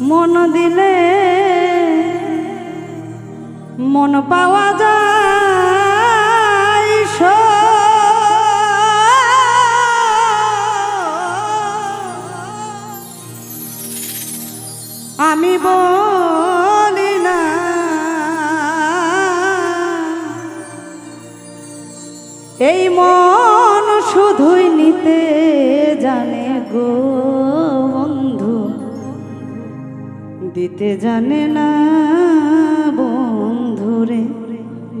মন দিলে মন পাওয়া যায় আমি বলি না। এই মন শুধুই নিতে জানে গো। দিতে জানে না বন্ধুরে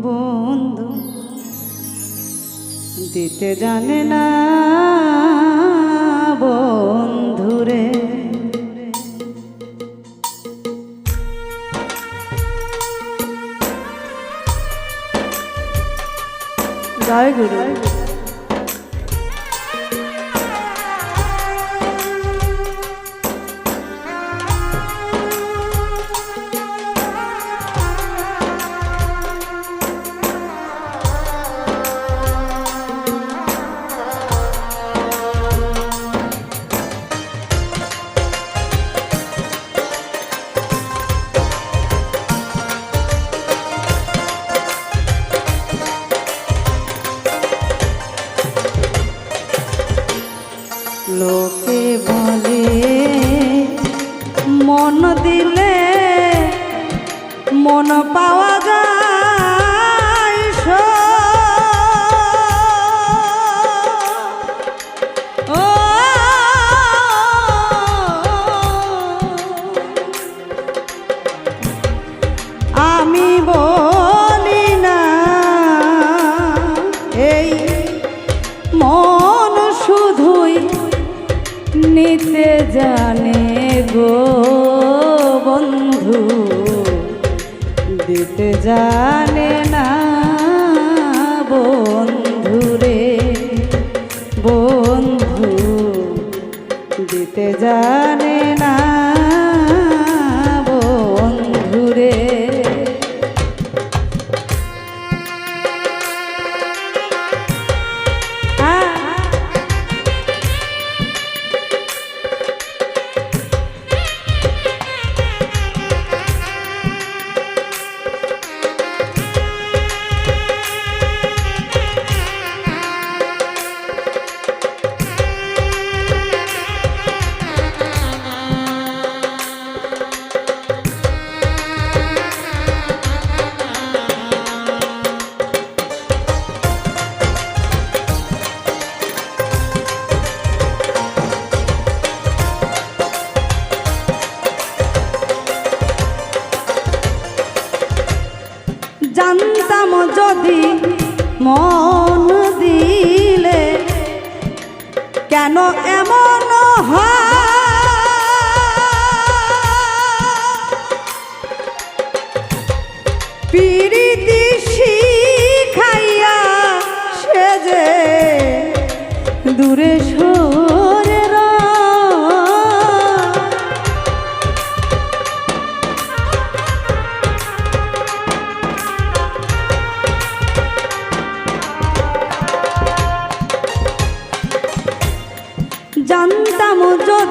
বন্ধু। দিতে জানে না বন্ধুরে। জয় গুরু। লোকে বলে মন দিলে মন পাওয়া বন্ধু দিতে জানে না বন্ধু রে। বন্ধু দিতে জানে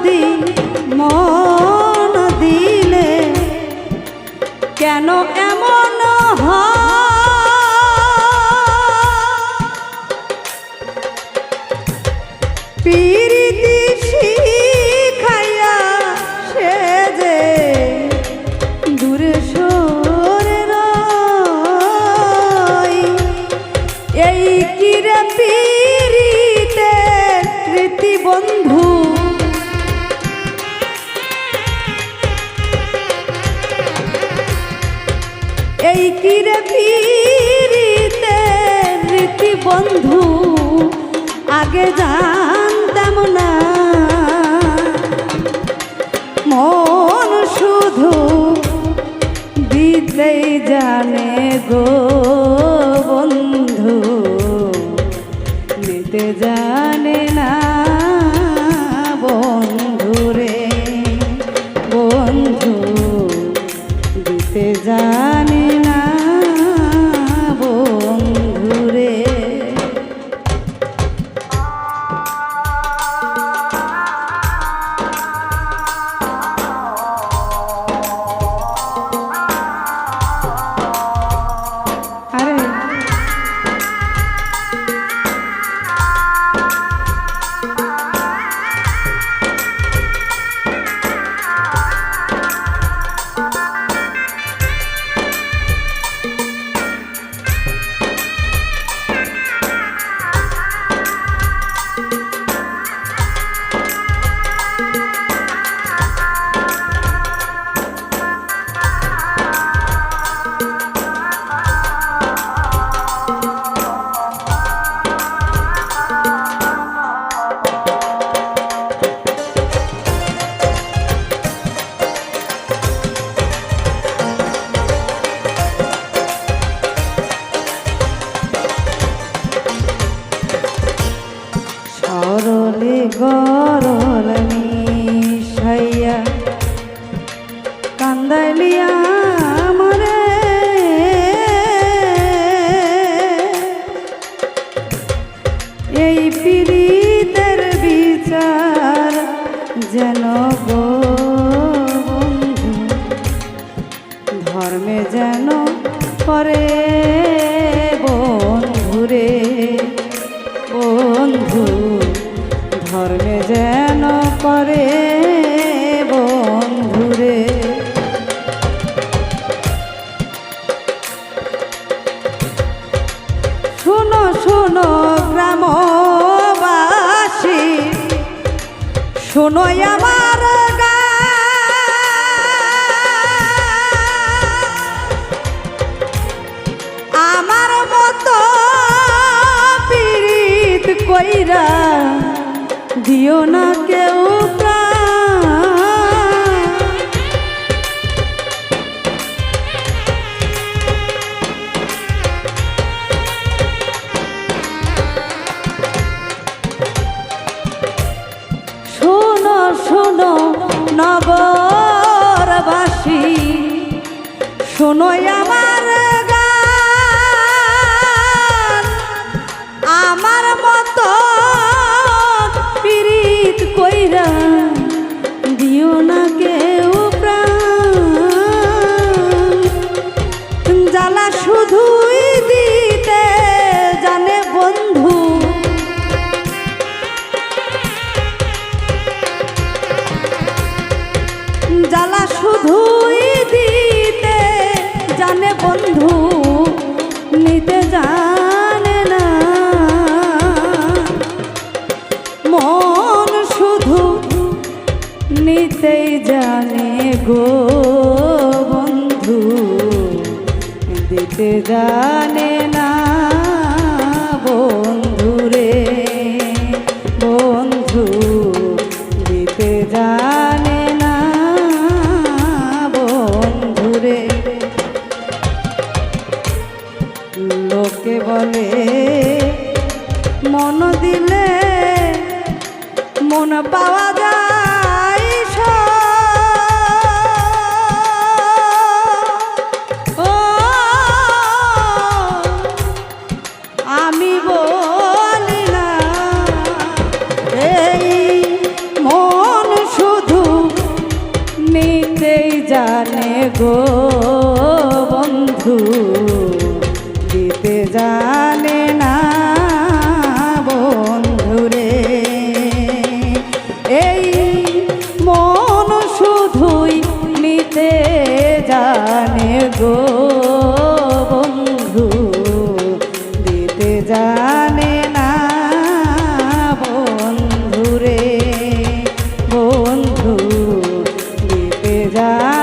যদি মন দিলে, কেন এমন পিরিতি শিখাইয়া সে যে দূরে সরে এই কিরে পিরিতে রীতি বন্ধু? এই কিরে পিরিতে রীতি বন্ধু, আগে জানতাম না। মন শুধু দিতেই জানে গো বন্ধু, নিতে জানে না gorolani শোনো আমার আমার মতো পীড়িত কইরা দিও না কেউ। শোনো আমার গান। আমার মতো পীড়িত কইরা দিও না কেউ প্রাণ। জ্বালা শুধুই দিতে জানে বন্ধু। জ্বালা শুধুই দিতে জানে বন্ধু, নিতে জানে না। মন শুধু নিতেই জানে গো বন্ধু, দিতে জানে না বন্ধু। লোকে বলে, মন দিলে মন পাওয়া যায় আমি বলি না, এই মন শুধু নিতেই জানে গো বন্ধু। এই মন শুধুই নিতে জানে গো বন্ধু দিতে জানে না বন্ধুরে বন্ধু দিতে জানে